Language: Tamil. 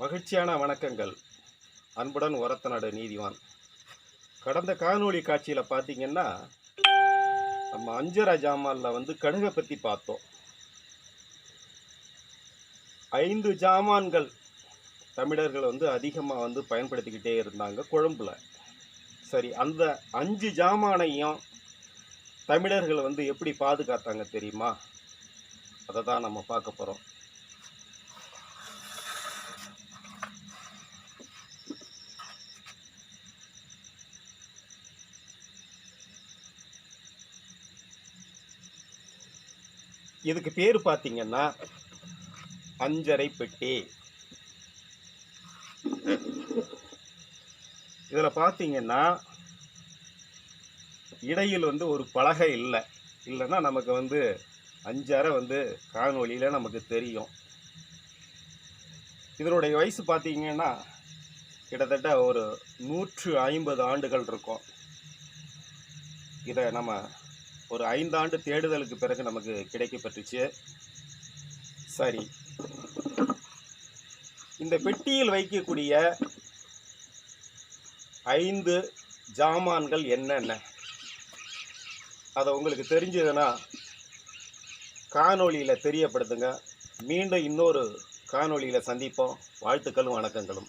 மகிழ்ச்சியான வணக்கங்கள். அன்புடன் உரத்தநாடு நீதிவான். கடந்த காணொளி காட்சியில் பார்த்தீங்கன்னா நம்ம அஞ்சரை ஜாமான்ல வந்து கடுகை பற்றி பார்த்தோம். ஐந்து ஜாமான்கள் தமிழர்கள் வந்து அதிகமாக வந்து பயன்படுத்திக்கிட்டே இருந்தாங்க குழம்புல. சரி அந்த அஞ்சு ஜாமானையும் தமிழர்கள் வந்து எப்படி பாதுகாத்தாங்க தெரியுமா? அதை தான் நம்ம பார்க்க போகிறோம் இதுக்கு பேர் பார்த்தீங்கன்னா அஞ்சரை பெட்டி. இதில் பார்த்தீங்கன்னா இடையில் வந்து ஒரு பலகை இல்லை. இல்லைன்னா நமக்கு வந்து அஞ்சரை வந்து காணொலியில் நமக்கு தெரியும். இதனுடைய வயசு பார்த்தீங்கன்னா கிட்டத்தட்ட ஒரு நூற்று ஐம்பது ஆண்டுகள் இருக்கும். இதை நம்ம ஒரு ஐந்தாண்டு தேடுதலுக்கு பிறகு நமக்கு கிடைக்கப்பட்டுச்சு சரி. இந்த பெட்டியில் வைக்கக்கூடிய ஐந்து ஜாமான்கள் என்னென்ன? அதை உங்களுக்கு தெரிஞ்சதுன்னா காணொளியில் தெரியப்படுத்துங்க. மீண்டும் இன்னொரு காணொளியில் சந்திப்போம். வாழ்த்துக்களும் வணக்கங்களும்.